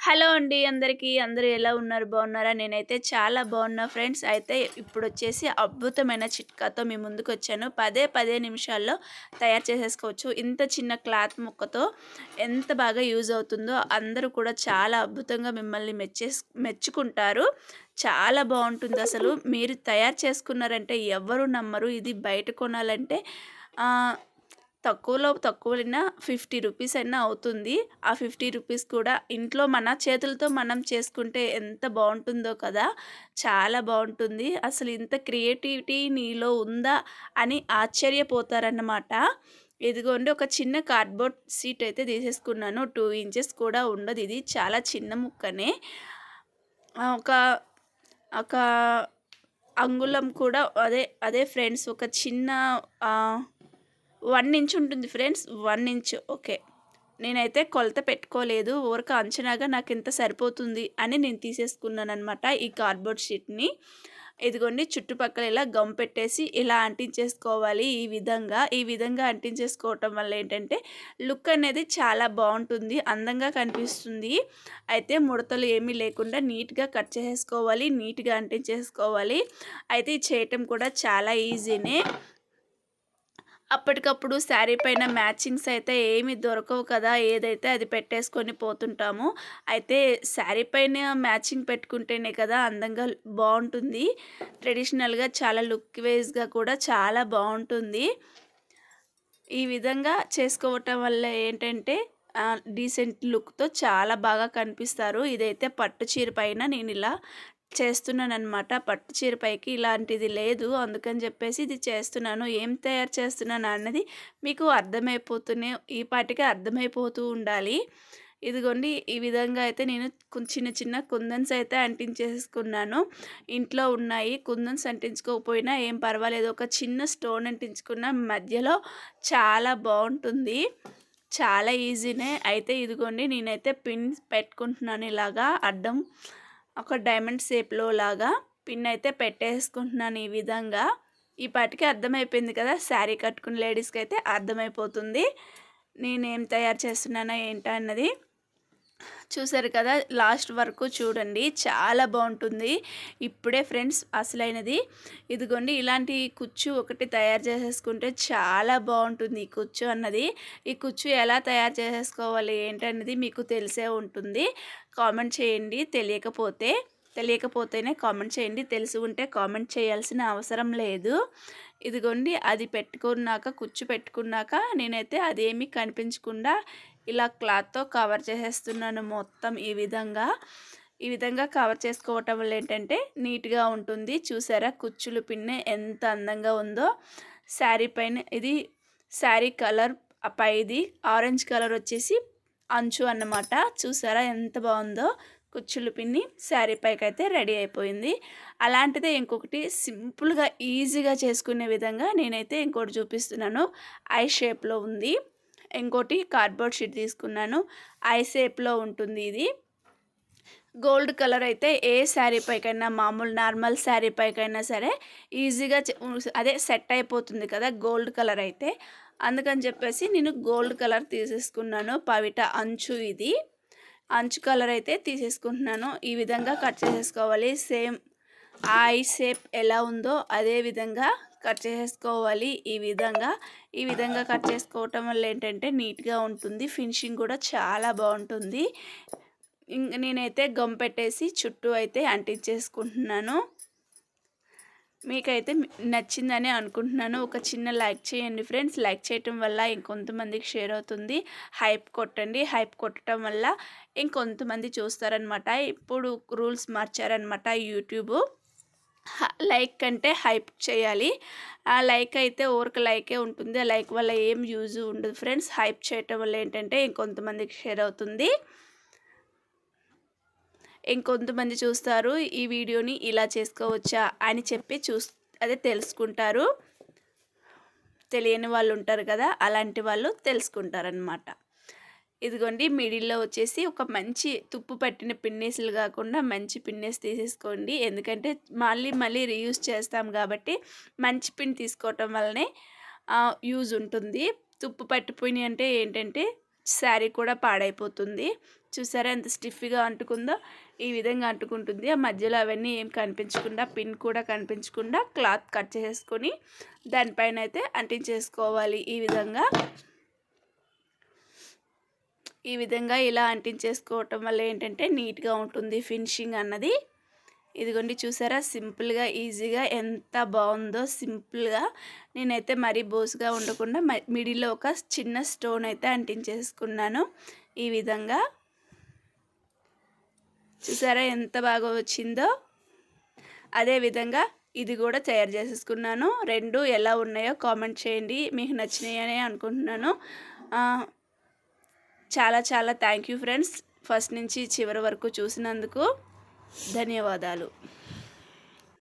Hello అండి అందరికీ. అందరూ ఎలా ఉన్నారు? బాగున్నారా? నేనైతే చాలా బాగున్నా ఫ్రెండ్స్. అయితే ఇప్పుడు వచ్చేసి అద్భుతమైన చిట్కాతో మీ ముందుకు వచ్చాను పదే పదే నిమిషాల్లో తయారు చేసేసుకోవచ్చు. ఇంత చిన్న క్లాత్ ముక్కతో ఎంత బాగా యూజ్ అవుతుందో అందరూ కూడా చాలా అద్భుతంగా మిమ్మల్ని మెచ్చేస్ మెచ్చుకుంటారు. చాలా బాగుంటుంది అసలు. మీరు తయారు చేసుకున్నారంటే ఎవరు నమ్మరు. ఇది బయట కొనాలంటే తక్కువలో తక్కువైనా ఫిఫ్టీ రూపీస్ అయినా అవుతుంది. ఆ ఫిఫ్టీ రూపీస్ కూడా ఇంట్లో మన చేతులతో మనం చేసుకుంటే ఎంత బాగుంటుందో కదా. చాలా బాగుంటుంది. అసలు ఇంత క్రియేటివిటీ నీలో ఉందా అని ఆశ్చర్యపోతారన్నమాట. ఇదిగోండి ఒక చిన్న కార్డ్బోర్డ్ సీట్ అయితే తీసేసుకున్నాను. టూ ఇంచెస్ కూడా ఉండదు ఇది. చాలా చిన్న ముక్కనే. ఒక ఒక అంగుళం కూడా అదే అదే ఫ్రెండ్స్ ఒక చిన్న వన్ ఇంచ్ ఉంటుంది ఫ్రెండ్స్ వన్ ఇంచ్. ఓకే. నేనైతే కొలత పెట్టుకోలేదు ఊరక అంచనాగా నాకు ఎంత సరిపోతుంది అని నేను తీసేసుకున్నాను అనమాట ఈ కార్డ్బోర్డ్ షీట్ని ఇదిగోండి చుట్టుపక్కల ఇలా గమ్ పెట్టేసి ఇలా అంటించేసుకోవాలి ఈ విధంగా. ఈ విధంగా అంటించేసుకోవటం వల్ల ఏంటంటే లుక్ అనేది చాలా బాగుంటుంది అందంగా కనిపిస్తుంది. అయితే ముడతలు ఏమీ లేకుండా నీట్గా కట్ చేసుకోవాలి నీట్గా అంటించేసుకోవాలి. అయితే చేయటం కూడా చాలా ఈజీనే. అప్పటికప్పుడు శారీ పైన మ్యాచింగ్స్ అయితే ఏమి దొరకవు కదా ఏదైతే అది పెట్టేసుకొని పోతుంటాము అయితే శారీ పైన మ్యాచింగ్ పెట్టుకుంటేనే కదా అందంగా బాగుంటుంది. ట్రెడిషనల్గా చాలా లుక్ వేస్గా కూడా చాలా బాగుంటుంది. ఈ విధంగా చేసుకోవటం వల్ల ఏంటంటే డీసెంట్ లుక్తో చాలా బాగా కనిపిస్తారు. ఇదైతే పట్టు చీర పైన నేను ఇలా చేస్తున్నాను అనమాట పట్టు చీర పైకి ఇలాంటిది లేదు. అందుకని చెప్పేసి ఇది చేస్తున్నాను. ఏం తయారు చేస్తున్నాను అన్నది మీకు అర్థమైపోతూనే ఈ పాటికి అర్థమైపోతూ ఉండాలి. ఇదిగోండి ఈ విధంగా అయితే నేను చిన్న చిన్న కుందన్స్ అయితే అంటించేసుకున్నాను. ఇంట్లో ఉన్నాయి కుందన్స్ అంటించుకోకపోయినా ఏం పర్వాలేదు. ఒక చిన్న స్టోన్ అంటించుకున్న మధ్యలో చాలా బాగుంటుంది. చాలా ఈజీనే. అయితే ఇదిగోండి నేనైతే పిన్ పెట్టుకుంటున్నాను ఇలాగా. అడ్డం ఒక డైమండ్ షేప్లో లాగా పిన్ అయితే పెట్టేసుకుంటున్నాను ఈ విధంగా. ఈ పాటికి అర్థమైపోయింది కదా? శారీ కట్టుకున్న లేడీస్కి అయితే అర్థమైపోతుంది. నేనేం తయారు చేస్తున్నానో ఏంటో అన్నది. చూసారు కదా లాస్ట్ వరకు చూడండి. చాలా బాగుంటుంది. ఇప్పుడే ఫ్రెండ్స్ అసలైనది. ఇదిగోండి ఇలాంటి కుచ్చు ఒకటి తయారు చేసేసుకుంటే చాలా బాగుంటుంది ఈ కుచ్చు అన్నది. ఈ కుచ్చు ఎలా తయారు చేసేసుకోవాలి ఏంటన్నది మీకు తెలిసే ఉంటుంది. కామెంట్ చేయండి. తెలియకపోతే తెలియకపోతేనే కామెంట్ చేయండి. తెలిసి ఉంటే కామెంట్ చేయాల్సిన అవసరం లేదు. ఇదిగోండి అది పెట్టుకున్నాక కుచ్చు పెట్టుకున్నాక నేనైతే అదేమీ కనిపించకుండా ఇలా క్లాత్తో కవర్ చేసేస్తున్నాను మొత్తం ఈ విధంగా. ఈ విధంగా కవర్ చేసుకోవటం వల్ల ఏంటంటే నీట్గా ఉంటుంది. చూసారా? కుచ్చులు పిన్నె ఎంత అందంగా ఉందో. శారీ పైన ఇది శారీ కలర్ పైది. ఆరెంజ్ కలర్ వచ్చేసి అంచు అన్నమాట. చూసారా? ఎంత బాగుందో. కుచ్చులు పిన్ని శారీ పైకి అయితే రెడీ అయిపోయింది. అలాంటిదే ఇంకొకటి సింపుల్గా ఈజీగా చేసుకునే విధంగా నేనైతే ఇంకోటి చూపిస్తున్నాను. ఐ షేప్లో ఉంది. ఇంకోటి కార్డ్బోర్డ్ షీట్ తీసుకున్నాను. ఐ షేప్లో ఉంటుంది ఇది. గోల్డ్ కలర్ అయితే ఏ శారీ పైకైనా మామూలు నార్మల్ శారీ పైకైనా సరే ఈజీగా అదే సెట్ అయిపోతుంది కదా గోల్డ్ కలర్ అయితే. అందుకని చెప్పేసి నేను గోల్డ్ కలర్ తీసేసుకున్నాను. పవిట అంచు ఇది. అంచు కలర్ అయితే తీసేసుకుంటున్నాను. ఈ విధంగా కట్ చేసేసుకోవాలి. సేమ్ ఐ షేప్ ఎలా ఉందో అదే విధంగా కట్ చేసుకోవాలి ఈ విధంగా. ఈ విధంగా కట్ చేసుకోవటం వల్ల ఏంటంటే నీట్గా ఉంటుంది. ఫినిషింగ్ కూడా చాలా బాగుంటుంది. నేనైతే గమ్ పెట్టేసి చుట్టూ అయితే అంటించేసుకుంటున్నాను. మీకైతే నచ్చిందని అనుకుంటున్నాను. ఒక చిన్న లైక్ చేయండి ఫ్రెండ్స్. లైక్ చేయటం వల్ల ఇంకొంతమందికి షేర్ అవుతుంది. హైప్ కొట్టండి. హైప్ కొట్టడం వల్ల ఇంకొంతమంది చూస్తారనమాట. ఇప్పుడు రూల్స్ మార్చారనమాట యూట్యూబ్. లైక్ అంటే హైప్ చేయాలి. ఆ లైక్ అయితే ఊరికి లైకే ఉంటుంది. ఆ లైక్ వల్ల ఏం యూజ్ ఉండదు ఫ్రెండ్స్. హైప్ చేయటం వల్ల ఏంటంటే ఇంకొంతమందికి షేర్ అవుతుంది. ఇంకొంతమంది చూస్తారు ఈ వీడియోని ఇలా చేసుకోవచ్చా అని చెప్పి చూస్ అదే తెలుసుకుంటారు. తెలియని వాళ్ళు ఉంటారు కదా అలాంటి వాళ్ళు తెలుసుకుంటారనమాట ఇదిగోండి మిడిల్లో వచ్చేసి ఒక మంచి తుప్పు పట్టిన పిన్నేసులు కాకుండా మంచి పిన్నేస్ తీసేసుకోండి. ఎందుకంటే మళ్ళీ మళ్ళీ రీయూజ్ చేస్తాం కాబట్టి మంచి పిన్ తీసుకోవటం వల్లనే యూజ్ ఉంటుంది. తుప్పు పట్టిపోయినాయి అంటే ఏంటంటే శారీ కూడా పాడైపోతుంది. చూసారా ఎంత స్టిఫ్గా అంటుకుందో? ఈ విధంగా అంటుకుంటుంది. ఆ మధ్యలో అవన్నీ ఏం కనిపించకుండా పిన్ కూడా కనిపించకుండా క్లాత్ కట్ చేసుకొని దానిపైన అయితే అంటించేసుకోవాలి ఈ విధంగా. ఈ విధంగా ఇలా అంటించేసుకోవటం వల్ల ఏంటంటే నీట్గా ఉంటుంది ఫినిషింగ్ అన్నది. ఇదిగోండి చూసారా? సింపుల్గా ఈజీగా ఎంత బాగుందో సింపుల్గా. నేనైతే మరీ బోసుగా ఉండకుండా మిడిల్లో ఒక చిన్న స్టోన్ అయితే అంటించేసుకున్నాను ఈ విధంగా. చూసారా ఎంత బాగా వచ్చిందో? అదేవిధంగా ఇది కూడా తయారు చేసేసుకున్నాను. రెండు ఎలా ఉన్నాయో కామెంట్ చేయండి. మీకు నచ్చినాయని అనుకుంటున్నాను. చాలా చాలా థ్యాంక్ యూ ఫ్రెండ్స్ ఫస్ట్ నుంచి చివరి వరకు చూసినందుకు ధన్యవాదాలు.